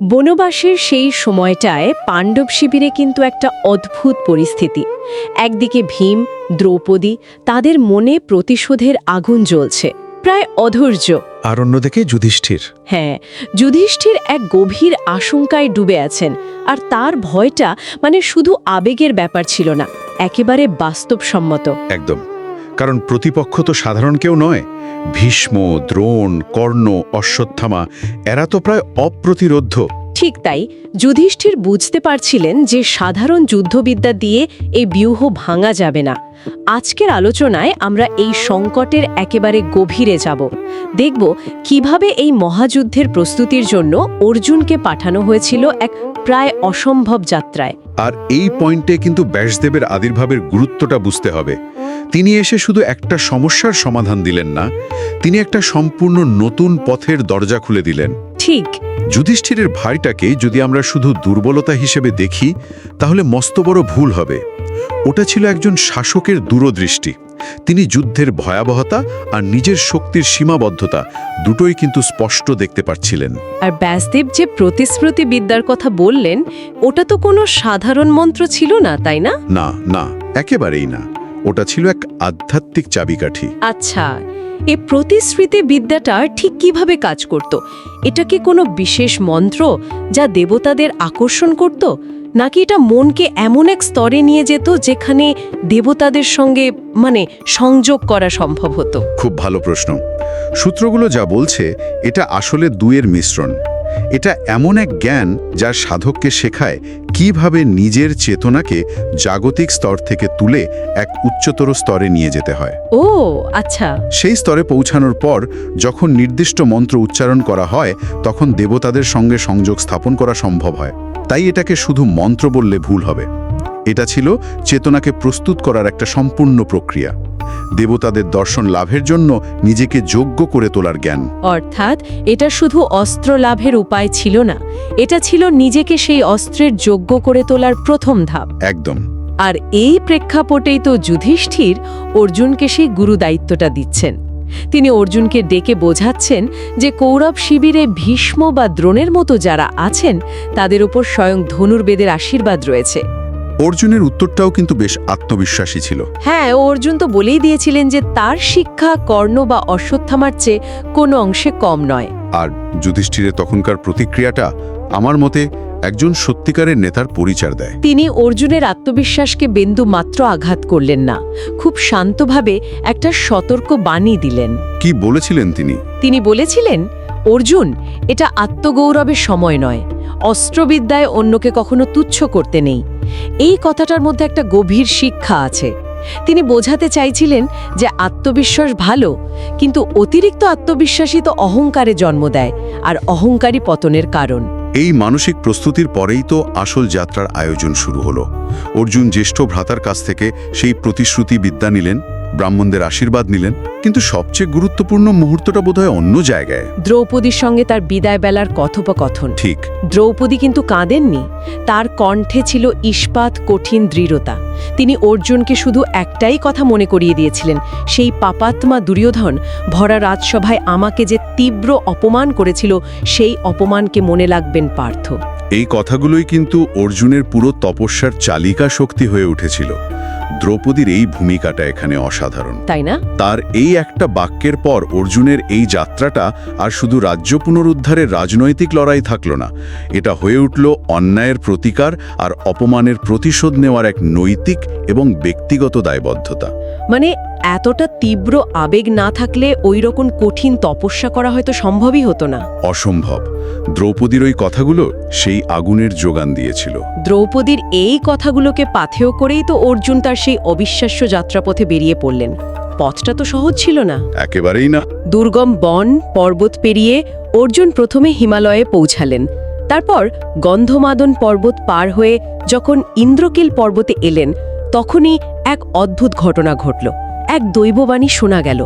বনবাসের সেই সময়টায় পাণ্ডব শিবিরে কিন্তু একটা অদ্ভুত পরিস্থিতি। একদিকে ভীম দ্রৌপদী তাদের মনে প্রতিশোধের আগুন জ্বলছে প্রায় অধৈর্য। আর অন্যদিকে যুধিষ্ঠির। হ্যাঁ যুধিষ্ঠির এক গভীর আশঙ্কায় ডুবে আছেন আর তার ভয়টা মানে শুধু আবেগের ব্যাপার ছিল না একেবারে বাস্তবসম্মত। একদম কারণ প্রতিপক্ষ তো সাধারণ কেউ নয়। ভীষ্ম দ্রোণ কর্ণ অশ্বত্থামা এরা তো প্রায় অপ্রতিরোধ্য। ঠিক তাই যুধিষ্ঠির বুঝতে পারছিলেন যে সাধারণ যুদ্ধবিদ্যা দিয়ে এই ব্যূহ ভাঙা যাবে না। আজকের আলোচনায় আমরা এই সংকটের একেবারে গভীরে যাব। দেখব কীভাবে এই মহাযুদ্ধের প্রস্তুতির জন্য অর্জুনকে পাঠানো হয়েছিল এক প্রায় অসম্ভব যাত্রায়। আর এই পয়েন্টে কিন্তু ব্যাসদেবের আবির্ভাবের গুরুত্বটা বুঝতে হবে। তিনি এসে শুধু একটা সমস্যার সমাধান দিলেন না, তিনি একটা সম্পূর্ণ নতুন পথের দরজা খুলে দিলেন। ঠিক। যুধিষ্ঠিরের ভাইটাকে যদি আমরা শুধু দুর্বলতা হিসেবে দেখি তাহলে মস্ত বড় ভুল হবে। ওটা ছিল একজন শাসকের দূরদৃষ্টি। তিনি যুদ্ধের ভয়াবহতা আর নিজের শক্তির সীমাবদ্ধতা দুটোই কিন্তু স্পষ্ট দেখতে পাচ্ছিলেন আর ব্যাসদেব যে প্রতিশ্রুতি বিদ্যার কথা বললেন ওটা তো কোনো সাধারণ মন্ত্র ছিল না তাই না? না না একেবারেই না। ওটা ছিল এক আধ্যাত্মিক চাবিকাঠি। আচ্ছা এ প্রতিশ্রুতি বিদ্যাটা ঠিক কীভাবে কাজ করত? এটা কি কোনো বিশেষ মন্ত্র যা দেবতাদের আকর্ষণ করত? নাকি এটা মনকে এমন এক স্তরে নিয়ে যেত যেখানে দেবতাদের সঙ্গে মানে সংযোগ করা সম্ভব হতো? খুব ভালো প্রশ্ন। সূত্রগুলো যা বলছে, এটা আসলে দুয়ের মিশ্রণ। এটা এমন এক জ্ঞান যা সাধককে শেখায় কীভাবে নিজের চেতনাকে জাগতিক স্তর থেকে তুলে এক উচ্চতর স্তরে নিয়ে যেতে হয়। ও আচ্ছা। সেই স্তরে পৌঁছানোর পর যখন নির্দিষ্ট মন্ত্র উচ্চারণ করা হয় তখন দেবতাদের সঙ্গে সংযোগ স্থাপন করা সম্ভব হয়। তাই এটাকে শুধু মন্ত্র বললে ভুল হবে। এটা ছিল চেতনাকে প্রস্তুত করার একটা সম্পূর্ণ প্রক্রিয়া। দেবতাদের দর্শন লাভের জন্য নিজেকে যোগ্য করে তোলার জ্ঞান। অর্থাৎ এটা শুধু অস্ত্র লাভের উপায় ছিল না এটা ছিল নিজেকে সেই অস্ত্রের যোগ্য করে তোলার প্রথম ধাপ। একদম। আর এই প্রেক্ষাপটেই তো যুধিষ্ঠির অর্জুনকে সেই গুরু দায়িত্বটা দিচ্ছেন। তিনি অর্জুনকে ডেকে বোঝাচ্ছেন যে কৌরব শিবিরে ভীষ্ম বা দ্রোণের মতো যারা আছেন তাদের উপর স্বয়ং ধনুর্বেদের আশীর্বাদ রয়েছে। অর্জুনের উত্তরটাও কিন্তু বেশ আত্মবিশ্বাসী ছিল। হ্যাঁ অর্জুন তো বলেই দিয়েছিলেন যে তার শিক্ষা কর্ণ বা অশ্বত্থামার চেয়ে কোনো অংশে কম নয়। আর যুধিষ্ঠিরের তখনকার প্রতিক্রিয়াটা আমার মতে একজন সত্যিকারের নেতার পরিচয় দেয়। তিনি অর্জুনের আত্মবিশ্বাসকে বিন্দু মাত্র আঘাত করলেন না খুব শান্তভাবে একটা সতর্ক বাণী দিলেন। কি বলেছিলেন তিনি? তিনি বলেছিলেন অর্জুন এটা আত্মগৌরবের সময় নয়। অস্ত্রবিদ্যায় অন্যকে কখনো তুচ্ছ করতে নেই। এই কথাটার মধ্যে একটা গভীর শিক্ষা আছে। তিনি বোঝাতে চাইছিলেন যে আত্মবিশ্বাস ভালো, কিন্তু অতিরিক্ত আত্মবিশ্বাসী তো অহংকারে জন্ম দেয় আর অহংকারী পতনের কারণ। এই মানসিক প্রস্তুতির পরেই তো আসল যাত্রার আয়োজন শুরু হলো। অর্জুন জ্যেষ্ঠ ভ্রাতার কাছ থেকে সেই প্রতিশ্রুতি বিদ্যা নিলেন। ব্রাহ্মণদের আশীর্বাদ নিলেন কিন্তু সবচেয়ে গুরুত্বপূর্ণ মুহূর্তটা বোধহয় অন্য জায়গায়। দ্রৌপদীর সঙ্গে তার বিদায় বেলার কথোপকথন। ঠিক। দ্রৌপদী কিন্তু কাঁদেননি। তার কণ্ঠে ছিল ইস্পাত কঠিন দৃঢ়তা। তিনি অর্জুনকে শুধু একটাই কথা মনে করিয়ে দিয়েছিলেন সেই পাপাত্মা দুর্যোধন ভরা রাজসভায় আমাকে যে তীব্র অপমান করেছিল সেই অপমানকে মনে লাগবেন পার্থ। এই কথাগুলোই কিন্তু অর্জুনের পুরো তপস্যার চালিকা শক্তি হয়ে উঠেছিল। দ্রৌপদীর এই ভূমিকাটা এখানে অসাধারণ। তাই না? তার এই একটা বাক্যের পর অর্জুনের এই যাত্রাটা আর শুধু রাজ্য পুনরুদ্ধারের রাজনৈতিক লড়াই থাকল না এটা হয়ে উঠল অন্যায়ের প্রতিকার আর অপমানের প্রতিশোধ নেওয়ার এক নৈতিক এবং ব্যক্তিগত দায়বদ্ধতা। মানে এতটা তীব্র আবেগ না থাকলে ওই রকম কঠিন তপস্যা করা হয়তো সম্ভবই হতো না। অসম্ভব। দ্রৌপদীর ওই কথাগুলো সেই আগুনের যোগান দিয়েছিল। দ্রৌপদীর এই কথাগুলোকে পাথেয় করেই তো অর্জুন তার সেই অবিশ্বাস্য যাত্রাপথে বেরিয়ে পড়লেন। পথটা তো সহজ ছিল না। একেবারেই না। দুর্গম বন পর্বত পেরিয়ে অর্জুন প্রথমে হিমালয়ে পৌঁছালেন। তারপর গন্ধমাদন পর্বত পার হয়ে যখন ইন্দ্রকিল পর্বতে এলেন তখনই এক অদ্ভুত ঘটনা ঘটল। এক দৈববাণী শোনা গেল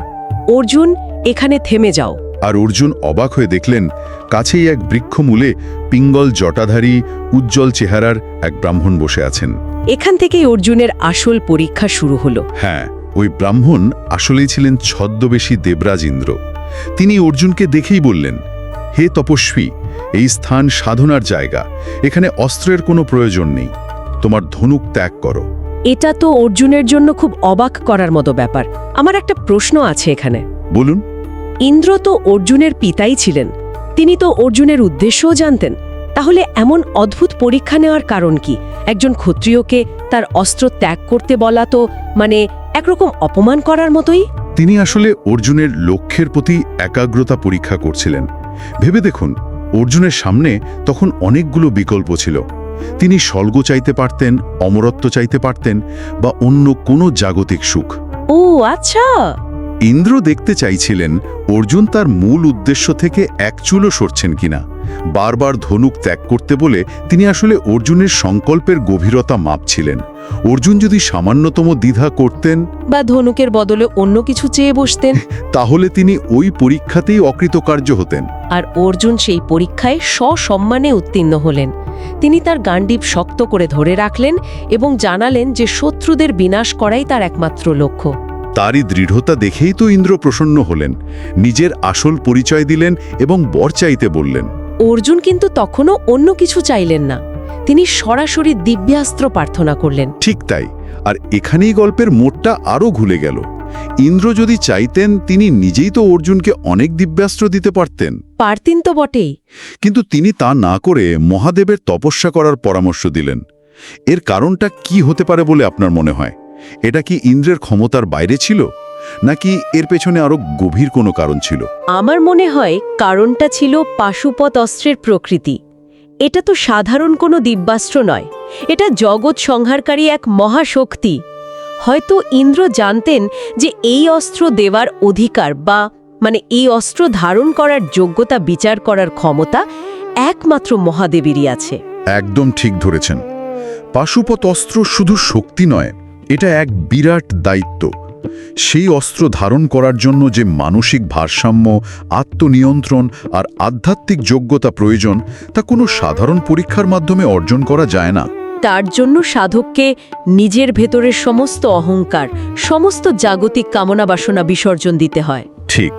অর্জুন এখানে থেমে যাও। আর অর্জুন অবাক হয়ে দেখলেন কাছেই এক বৃক্ষমূলে পিঙ্গল জটাধারী উজ্জ্বল চেহারার এক ব্রাহ্মণ বসে আছেন। এখান থেকেই অর্জুনের আসল পরীক্ষা শুরু হলো। হ্যাঁ ওই ব্রাহ্মণ আসলেই ছিলেন ছদ্মবেশী দেবরাজ ইন্দ্র তিনি অর্জুনকে দেখেই বললেন হে তপস্বী এই স্থান সাধনার জায়গা। এখানে অস্ত্রের কোনো প্রয়োজন নেই। তোমার ধনুক ত্যাগ করো। এটা তো অর্জুনের জন্য খুব অবাক করার মতো ব্যাপার। আমার একটা প্রশ্ন আছে এখানে। বলুন। ইন্দ্র তো অর্জুনের পিতাই ছিলেন। তিনি তো অর্জুনের উদ্দেশ্যও জানতেন। তাহলে এমন অদ্ভুত পরীক্ষা নেওয়ার কারণ কি? একজন ক্ষত্রিয়কে তার অস্ত্র ত্যাগ করতে বলা তো মানে একরকম অপমান করার মতোই? তিনি আসলে অর্জুনের লক্ষ্যের প্রতি একাগ্রতা পরীক্ষা করছিলেন। ভেবে দেখুন অর্জুনের সামনে তখন অনেকগুলো বিকল্প ছিল। তিনি স্বর্গ চাইতে পারতেন অমরত্ব চাইতে পারতেন বা অন্য কোনো জাগতিক সুখ। ও আচ্ছা। ইন্দ্র দেখতে চাইছিলেন অর্জুন তার মূল উদ্দেশ্য থেকে এক চুলো সরছেন কিনা। বারবার ধনুক ত্যাগ করতে বলে তিনি আসলে অর্জুনের সংকল্পের গভীরতা মাপছিলেন। অর্জুন যদি সামান্যতম দ্বিধা করতেন বা ধনুকের বদলে অন্য কিছু চেয়ে বসতেন তাহলে তিনি ওই পরীক্ষাতেই অকৃতকার্য হতেন। আর অর্জুন সেই পরীক্ষায় সসম্মানে উত্তীর্ণ হলেন। তিনি তার গান্ডিব শক্ত করে ধরে রাখলেন এবং জানালেন যে শত্রুদের বিনাশ করাই তার একমাত্র লক্ষ্য। তারই দৃঢ়তা দেখেই তো ইন্দ্র প্রসন্ন হলেন। নিজের আসল পরিচয় দিলেন এবং বর চাইতে বললেন অর্জুন কিন্তু তখনও অন্য কিছু চাইলেন না। তিনি সরাসরি দিব্যাস্ত্র প্রার্থনা করলেন। ঠিক তাই আর এখানেই গল্পের মোড়টা আরও ঘুলে গেল। ইন্দ্র যদি চাইতেন তিনি নিজেই তো অর্জুনকে অনেক দিব্যাস্ত্র দিতে পারতেন। পারতেন তো বটেই। কিন্তু তিনি তা না করে মহাদেবের তপস্যা করার পরামর্শ দিলেন। এর কারণটা কি হতে পারে বলে আপনার মনে হয়? এটা কি ইন্দ্রের ক্ষমতার বাইরে ছিল? নাকি এর পেছনে আরও গভীর কোনো কারণ ছিল? আমার মনে হয় কারণটা ছিল পাশুপথ অস্ত্রের প্রকৃতি। এটা তো সাধারণ কোনো দিব্যাস্ত্র নয়। এটা জগৎ সংহারকারী এক মহাশক্তি। হয়তো ইন্দ্র জানতেন যে এই অস্ত্র দেওয়ার অধিকার বা মানে এই অস্ত্র ধারণ করার যোগ্যতা বিচার করার ক্ষমতা একমাত্র মহাদেবেরই আছে। একদম ঠিক ধরেছেন। পাশুপত অস্ত্র শুধু শক্তি নয় এটা এক বিরাট দায়িত্ব। সেই অস্ত্র ধারণ করার জন্য যে মানসিক ভারসাম্য আত্মনিয়ন্ত্রণ আর আধ্যাত্মিক যোগ্যতা প্রয়োজন তা কোনো সাধারণ পরীক্ষার মাধ্যমে অর্জন করা যায় না। তার জন্য সাধককে নিজের ভেতরের সমস্ত অহংকার সমস্ত জাগতিক কামনা বাসনা বিসর্জন দিতে হয়। ঠিক।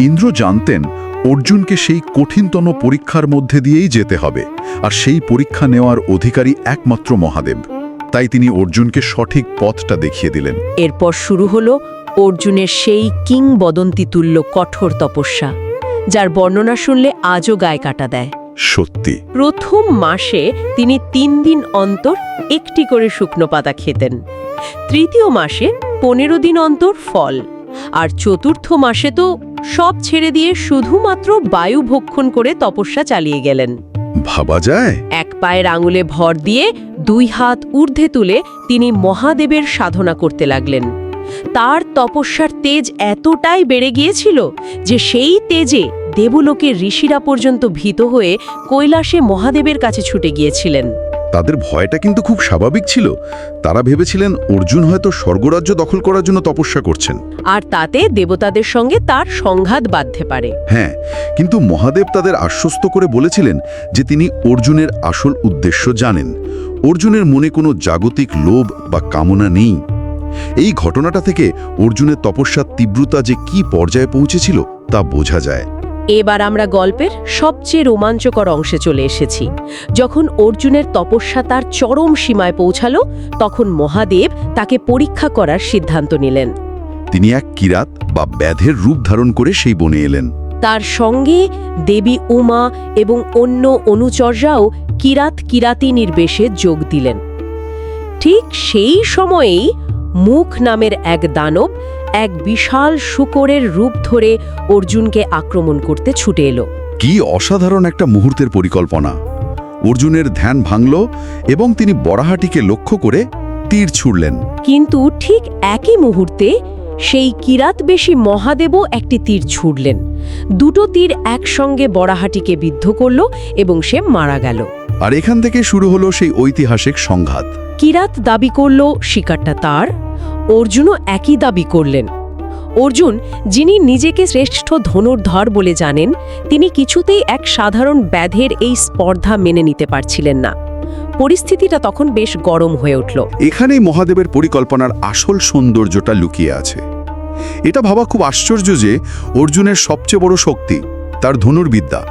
ইন্দ্র জানতেন অর্জুনকে সেই কঠিনতম পরীক্ষার মধ্যে দিয়েই যেতে হবে আর সেই পরীক্ষা নেওয়ার অধিকারী একমাত্র মহাদেব। তাই তিনি অর্জুনকে সঠিক পথটা দেখিয়ে দিলেন। এরপর শুরু হল অর্জুনের সেই কিংবদন্তি তুল্য কঠোর তপস্যা যার বর্ণনা শুনলে আজও গায়ে কাটা দেয়। সত্যি। প্রথম মাসে তিনি তিন দিন অন্তর একটি করে শুকনো পাতা খেতেন। তৃতীয় মাসে পনেরো দিন অন্তর ফল আর চতুর্থ মাসে তো সব ছেড়ে দিয়ে শুধুমাত্র বায়ু ভক্ষণ করে তপস্যা চালিয়ে গেলেন। ভাবা যায়? এক পায়ের আঙুলে ভর দিয়ে দুই হাত ঊর্ধ্বে তুলে তিনি মহাদেবের সাধনা করতে লাগলেন। তার তপস্যার তেজ এতটাই বেড়ে গিয়েছিল যে সেই তেজে দেবলোকের ঋষিরা পর্যন্ত ভীত হয়ে কৈলাসে মহাদেবের কাছে ছুটে গিয়েছিলেন। তাদের ভয়টা কিন্তু খুব স্বাভাবিক ছিল। তারা ভেবেছিলেন অর্জুন হয়তো স্বর্গরাজ্য দখল করার জন্য তপস্যা করছেন। আর তাতে দেবতাদের সঙ্গে তার সংঘাত বাঁধতে পারে। হ্যাঁ কিন্তু মহাদেব তাদের আশ্বস্ত করে বলেছিলেন যে তিনি অর্জুনের আসল উদ্দেশ্য জানেন। অর্জুনের মনে কোনো জাগতিক লোভ বা কামনা নেই। এই ঘটনাটা থেকে অর্জুনের তপস্যার তীব্রতা যে কি পর্যায়ে পৌঁছেছিল তা বোঝা যায়। এবার আমরা গল্পের সবচেয়ে রোমাঞ্চকর অংশে চলে এসেছি। যখন অর্জুনের তপস্যা তার চরম সীমায় পৌঁছালো তখন মহাদেব তাকে পরীক্ষা করার সিদ্ধান্ত নিলেন। তিনি এক কিরাত বা ব্যাধের রূপ ধারণ করে সেই বনে এলেন। তার সঙ্গে দেবী উমা এবং অন্য অনুচররাও কিরাত কিরাতি নির্বেশে যোগ দিলেন। ঠিক সেই সময়েই মুখ নামের এক দানব এক বিশাল শুকরের রূপ ধরে অর্জুনকে আক্রমণ করতে ছুটে এলো। কি অসাধারণ একটা মুহূর্তের পরিকল্পনা। অর্জুনের ধ্যান ভাঙল এবং তিনি বরাহাটিকে লক্ষ্য করে তীর ছুড়লেন। কিন্তু ঠিক একই মুহূর্তে সেই কিরাতবেশী মহাদেবও একটি তীর ছুড়লেন। দুটো তীর একসঙ্গে বড়াহাটিকে বিদ্ধ করল এবং সে মারা গেল। আর এখান থেকে শুরু হলো সেই ঐতিহাসিক সংঘাত। কিরাত দাবি করল শিকারটা তার। অর্জুনও একই দাবি করলেন। অর্জুন, যিনি নিজেকে শ্রেষ্ঠ ধনুর্ধর বলে জানেন, তিনি কিছুতেই এক সাধারণ ব্যাধের এই স্পর্ধা মেনে নিতে পারছিলেন না। পরিস্থিতিটা তখন বেশ গরম হয়ে উঠল। এখানেই মহাদেবের পরিকল্পনার আসল সৌন্দর্যটা লুকিয়ে আছে। এটা ভাবা খুব আশ্চর্য যে অর্জুনের সবচেয়ে বড় শক্তি তার ধনুর্বিদ্যা।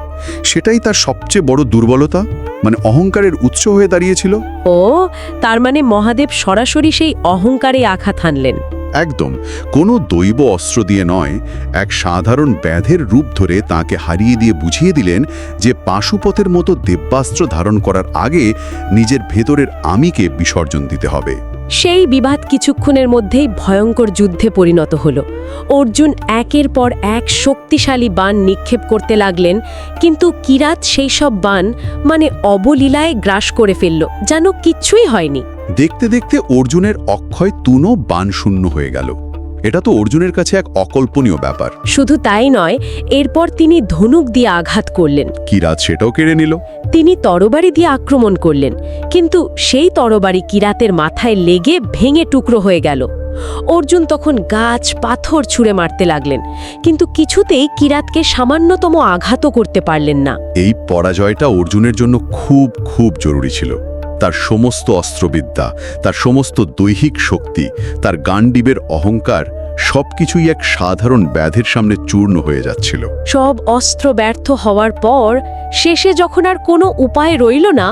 সেটাই তার সবচেয়ে বড় দুর্বলতা? মানে অহংকারের উৎস হয়ে দাঁড়িয়েছিল? ও তার মানে মহাদেব সরাসরি সেই অহংকারে আঘাত হানলেন। একদম। কোনো দৈব অস্ত্র দিয়ে নয় এক সাধারণ ব্যাধের রূপ ধরে তাকে হারিয়ে দিয়ে বুঝিয়ে দিলেন যে পাশুপথের মতো দেব্যাস্ত্র ধারণ করার আগে নিজের ভেতরের আমিকে বিসর্জন দিতে হবে। সেই বিবাদ কিছুক্ষণের মধ্যেই ভয়ঙ্কর যুদ্ধে পরিণত হল। অর্জুন একের পর এক শক্তিশালী বান নিক্ষেপ করতে লাগলেন, কিন্তু কিরাত সেই সব বান মানে অবলীলায় গ্রাস করে ফেলল, যেন কিচ্ছুই হয়নি। দেখতে দেখতে অর্জুনের অক্ষয় তুনো বানশূন্য হয়ে গেল। এটা তো অর্জুনের কাছে এক অকল্পনীয় ব্যাপার। শুধু তাই নয় এরপর তিনি ধনুক দিয়ে আঘাত করলেন। কিরাত সেটাও কেড়ে নিল? তিনি তরবারি দিয়ে আক্রমণ করলেন কিন্তু সেই তরবারি কিরাতের মাথায় লেগে ভেঙে টুকরো হয়ে গেল। অর্জুন তখন গাছ পাথর ছুঁড়ে মারতে লাগলেন কিন্তু কিছুতেই কিরাতকে সামান্যতম আঘাতও করতে পারলেন না। এই পরাজয়টা অর্জুনের জন্য খুব খুব জরুরি ছিল। তার সমস্ত অস্ত্রবিদ্যা তার সমস্ত দৈহিক শক্তি তার গান্ডিবের অহংকার সবকিছুই এক সাধারণ ব্যাধের সামনে চূর্ণ হয়ে যাচ্ছিল। সব অস্ত্র ব্যর্থ হওয়ার পর শেষে যখন আর কোনো উপায় রইল না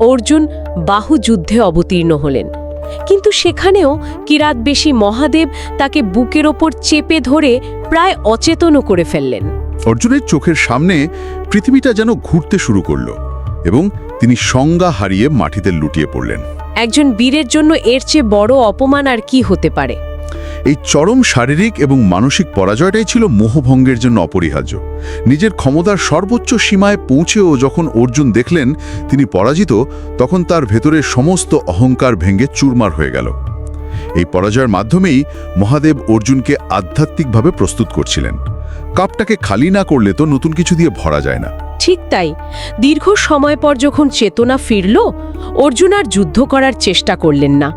অর্জুন বাহু যুদ্ধে অবতীর্ণ হলেন। কিন্তু সেখানেও কিরাত বেশি মহাদেব তাকে বুকের ওপর চেপে ধরে প্রায় অচেতনও করে ফেললেন। অর্জুনের চোখের সামনে পৃথিবীটা যেন ঘুরতে শুরু করল এবং তিনি সংজ্ঞা হারিয়ে মাটিতে লুটিয়ে পড়লেন। একজন বীরের জন্য এর চেয়ে বড় অপমান আর কি হতে পারে? এই চরম শারীরিক এবং মানসিক পরাজয়টাই ছিল মোহভঙ্গের জন্য অপরিহার্য। নিজের ক্ষমতার সর্বোচ্চ সীমায় পৌঁছেও যখন অর্জুন দেখলেন তিনি পরাজিত তখন তার ভেতরের সমস্ত অহংকার ভেঙে চুরমার হয়ে গেল। এই পরাজয়ের মাধ্যমেই মহাদেব অর্জুনকে আধ্যাত্মিকভাবে প্রস্তুত করছিলেন। কাপটাকে খালি না করলে তো নতুন কিছু দিয়ে ভরা যায় না। ঠিক তাই দীর্ঘ সময় পর যখন চেতনা ফিরল অর্জুন আর যুদ্ধ করার চেষ্টা করলেন না।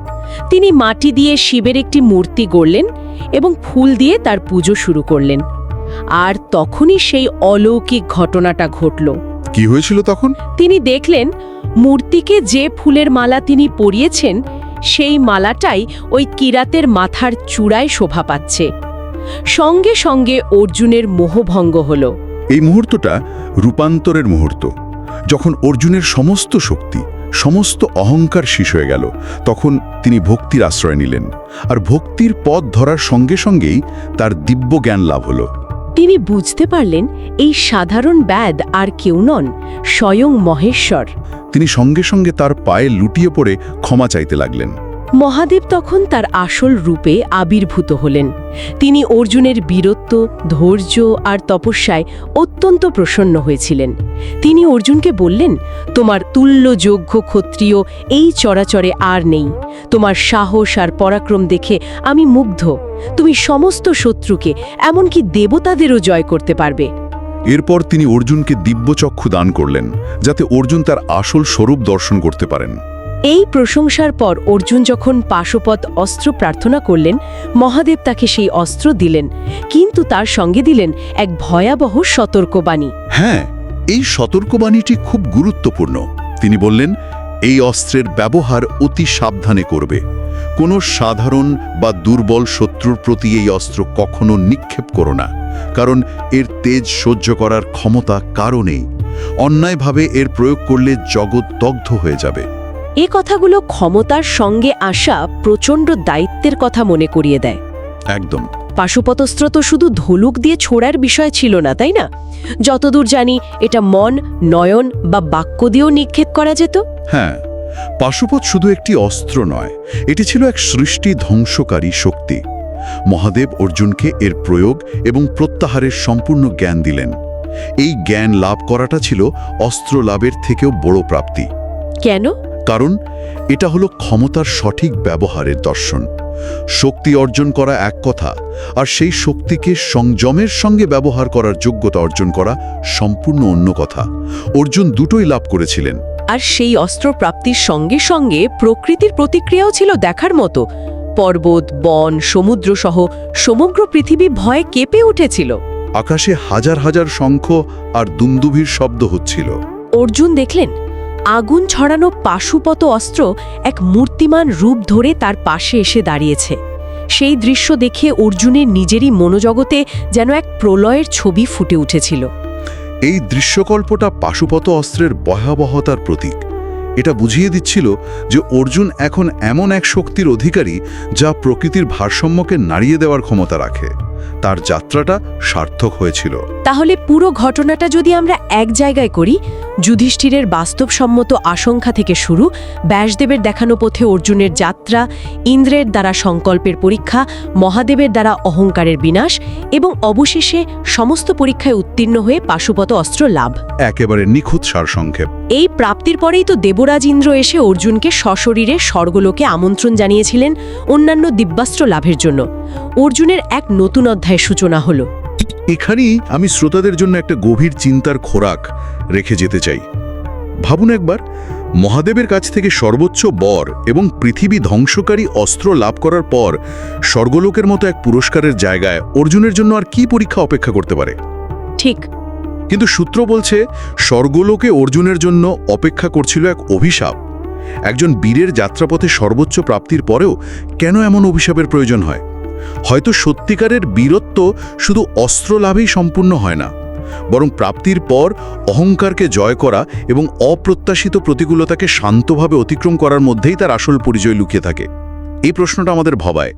তিনি মাটি দিয়ে শিবের একটি মূর্তি গড়লেন এবং ফুল দিয়ে তার পুজো শুরু করলেন। আর তখনই সেই অলৌকিক ঘটনাটা ঘটল। কি হয়েছিল তখন? তিনি দেখলেন মূর্তিকে যে ফুলের মালা তিনি পরিয়েছেন সেই মালাটাই ওই কিরাতের মাথার চূড়ায় শোভা পাচ্ছে। সঙ্গে সঙ্গে অর্জুনের মোহভঙ্গ হলো। এই মুহূর্তটা রূপান্তরের মুহূর্ত। যখন অর্জুনের সমস্ত শক্তি সমস্ত অহংকার শেষ হয়ে গেল তখন তিনি ভক্তির আশ্রয় নিলেন আর ভক্তির পথ ধরার সঙ্গে সঙ্গেই তার দিব্য জ্ঞান লাভ হলো। তিনি বুঝতে পারলেন এই সাধারণ ব্যাদ আর কেউ নন স্বয়ং মহেশ্বর। তিনি সঙ্গে সঙ্গে তার পায়ে লুটিয়ে পড়ে ক্ষমা চাইতে লাগলেন। মহাদেব তখন তার আসল রূপে আবির্ভূত হলেন। তিনি অর্জুনের বীরত্ব, ধৈর্য আর তপস্যায় অত্যন্ত প্রসন্ন হয়েছিলেন। তিনি অর্জুনকে বললেন, তোমার তুল্যযোগ্য ক্ষত্রিয় এই চরাচরে আর নেই। তোমার সাহস আর পরাক্রম দেখে আমি মুগ্ধ। তুমি সমস্ত শত্রুকে, এমনকি দেবতাদেরও জয় করতে পারবে। এরপর তিনি অর্জুনকে দিব্যচক্ষু দান করলেন, যাতে অর্জুন তার আসল স্বরূপ দর্শন করতে পারেন। এই প্রশংসার পর অর্জুন যখন পাশপথ অস্ত্র প্রার্থনা করলেন, মহাদেব তাকে সেই অস্ত্র দিলেন, কিন্তু তার সঙ্গে দিলেন এক ভয়াবহ সতর্কবাণী। হ্যাঁ এই সতর্কবাণীটি খুব গুরুত্বপূর্ণ। তিনি বললেন, এই অস্ত্রের ব্যবহার অতি সাবধানে করবে। কোনো সাধারণ বা দুর্বল শত্রুর প্রতি এই অস্ত্র কখনো নিক্ষেপ করো না, কারণ এর তেজ সহ্য করার ক্ষমতা কারও নেই। অন্যায়ভাবে এর প্রয়োগ করলে জগৎ দগ্ধ হয়ে যাবে। এ কথাগুলো ক্ষমতার সঙ্গে আসা প্রচণ্ড দায়িত্বের কথা মনে করিয়ে দেয়। একদম। পাশুপতস্ত্র তো শুধু ধলুক দিয়ে ছোড়ার বিষয় ছিল না তাই না? যতদূর জানি এটা মন নয়ন বা বাক্য দিয়েও নিক্ষেপ করা যেত। হ্যাঁ পাশুপথ শুধু একটি অস্ত্র নয় এটি ছিল এক সৃষ্টি ধ্বংসকারী শক্তি। মহাদেব অর্জুনকে এর প্রয়োগ এবং প্রত্যাহারের সম্পূর্ণ জ্ঞান দিলেন। এই জ্ঞান লাভ করাটা ছিল অস্ত্র লাভের থেকেও বড় প্রাপ্তি। কেন? কারণ এটা হলো ক্ষমতার সঠিক ব্যবহারের দর্শন। শক্তি অর্জন করা এক কথা আর সেই শক্তিকে সংযমের সঙ্গে ব্যবহার করার যোগ্যতা অর্জন করা সম্পূর্ণ অন্য কথা। অর্জুন দুটোই লাভ করেছিলেন। আর সেই অস্ত্র প্রাপ্তির সঙ্গে সঙ্গে প্রকৃতির প্রতিক্রিয়াও ছিল দেখার মতো। পর্বত বন সমুদ্র সহ সমগ্র পৃথিবী ভয়ে কেঁপে উঠেছিল। আকাশে হাজার হাজার শঙ্খ আর দুমদুভির শব্দ হচ্ছিল। অর্জুন দেখলেন আগুন ছড়ানো পাশুপত অস্ত্র এক মূর্তিমান রূপ ধরে তার পাশে এসে দাঁড়িয়েছে। সেই দৃশ্য দেখে অর্জুনের নিজেরই মনোজগতে যেন এক প্রলয়ের ছবি ফুটে উঠেছিল। এই দৃশ্যকল্পটা পাশুপত অস্ত্রের ভয়াবহতার প্রতীক। এটা বুঝিয়ে দিচ্ছিল যে অর্জুন এখন এমন এক শক্তির অধিকারী যা প্রকৃতির ভারসাম্যকে নাড়িয়ে দেওয়ার ক্ষমতা রাখে। তার যাত্রাটা সার্থক হয়েছিল। তাহলে পুরো ঘটনাটা যদি আমরা এক জায়গায় করি যুধিষ্ঠিরের বাস্তবসম্মত আশঙ্কা থেকে শুরু ব্যাসদেবের দেখানো পথে অর্জুনের যাত্রা ইন্দ্রের দ্বারা সংকল্পের পরীক্ষা মহাদেবের দ্বারা অহংকারের বিনাশ এবং অবশেষে সমস্ত পরীক্ষায় উত্তীর্ণ হয়ে পাশুপত অস্ত্র লাভ। একেবারে নিখুঁত সারসংক্ষেপ। এই প্রাপ্তির পরেই তো দেবরাজ ইন্দ্র এসে অর্জুনকে সশরীরে স্বর্গলোকে আমন্ত্রণ জানিয়েছিলেন অন্যান্য দিব্যাস্ত্র লাভের জন্য। অর্জুনের এক নতুন অধ্যায়ের সূচনা হলো। এখানেই আমি শ্রোতাদের জন্য একটা গভীর চিন্তার খোরাক রেখে যেতে চাই। ভাবুন একবার মহাদেবের কাছ থেকে সর্বোচ্চ বর এবং পৃথিবী ধ্বংসকারী অস্ত্র লাভ করার পর স্বর্গলোকের মতো এক পুরস্কারের জায়গায় অর্জুনের জন্য আর কি পরীক্ষা অপেক্ষা করতে পারে? ঠিক। কিন্তু সূত্র বলছে স্বর্গলোকে অর্জুনের জন্য অপেক্ষা করছিল এক অভিশাপ। একজন বীরের যাত্রাপথে সর্বোচ্চ প্রাপ্তির পরেও কেন এমন অভিশাপের প্রয়োজন হয়? হয়তো সত্যিকারের বীরত্ব শুধু অস্ত্র লাভেই সম্পূর্ণ হয় না, বরং প্রাপ্তির পর অহংকারকে জয় করা এবং অপ্রত্যাশিত প্রতিকূলতাকে শান্তভাবে অতিক্রম করার মধ্যেই তার আসল পরিচয় লুকিয়ে থাকে। এই প্রশ্নটা আমাদের ভবায়।